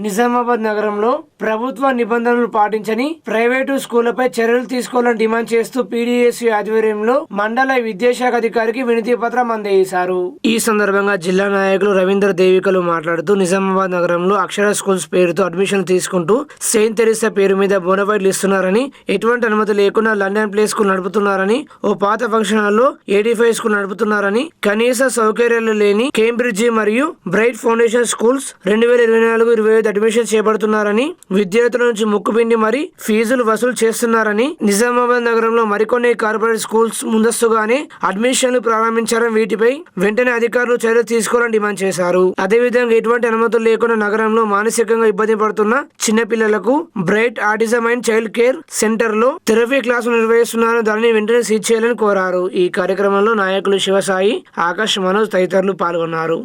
నిజామాబాద్ నగరంలో ప్రభుత్వ నిబంధనలు పాటించని ప్రైవేటు స్కూళ్ళపై చర్యలు తీసుకోవాలని డిమాండ్ చేస్తూ పీడీఎస్ ఆధ్వర్యంలో మండల విద్యాశాఖ అధికారికి వినతి పత్రం అందజేశారు. ఈ సందర్భంగా జిల్లా నాయకులు రవీంద్ర దేవికలు మాట్లాడుతూ నిజామాబాద్ నగరంలో అక్షర స్కూల్స్ పేరుతో అడ్మిషన్ తీసుకుంటూ సెయింట్ తెరిసా పేరు మీద బోనఫైడ్లు ఇస్తున్నారని ఎటువంటి అనుమతి లేకుండా లండన్ ప్లే స్కూల్ నడుపుతున్నారని ఓ పాత ఫంక్షన్ హాల్లో ఏడీ ఫైవ్ స్కూల్ నడుపుతున్నారని కనీస సౌకర్యాలు లేని కేంబ్రిడ్జి మరియు బ్రైట్ ఫౌండేషన్ స్కూల్స్ రెండు వేల ఇరవై నాలుగు ఇరవై ఐదు అడ్మిషన్ చేపడుతున్నారని విద్యార్థుల నుంచి ముక్కుపిండి మరి ఫీజులు వసూలు చేస్తున్నారని నిజామాబాద్ నగరంలో మరికొన్ని కార్పొరేట్ స్కూల్స్ ముందస్తుగానే అడ్మిషన్లు ప్రారంభించారని వీటిపై వెంటనే అధికారులు చర్యలు తీసుకోవాలని డిమాండ్ చేశారు. అదేవిధంగా ఎటువంటి అనుమతులు లేకుండా నగరంలో మానసికంగా ఇబ్బంది పడుతున్న చిన్నపిల్లలకు bright autism and child care సెంటర్లో థెరపీ క్లాసులు నిర్వహిస్తున్నారని దానిని వెంటనే సీజ్ చేయాలని కోరారు. ఈ కార్యక్రమంలో నాయకులు శివసాయి ఆకాష్ మనోజ్ తదితరులు పాల్గొన్నారు.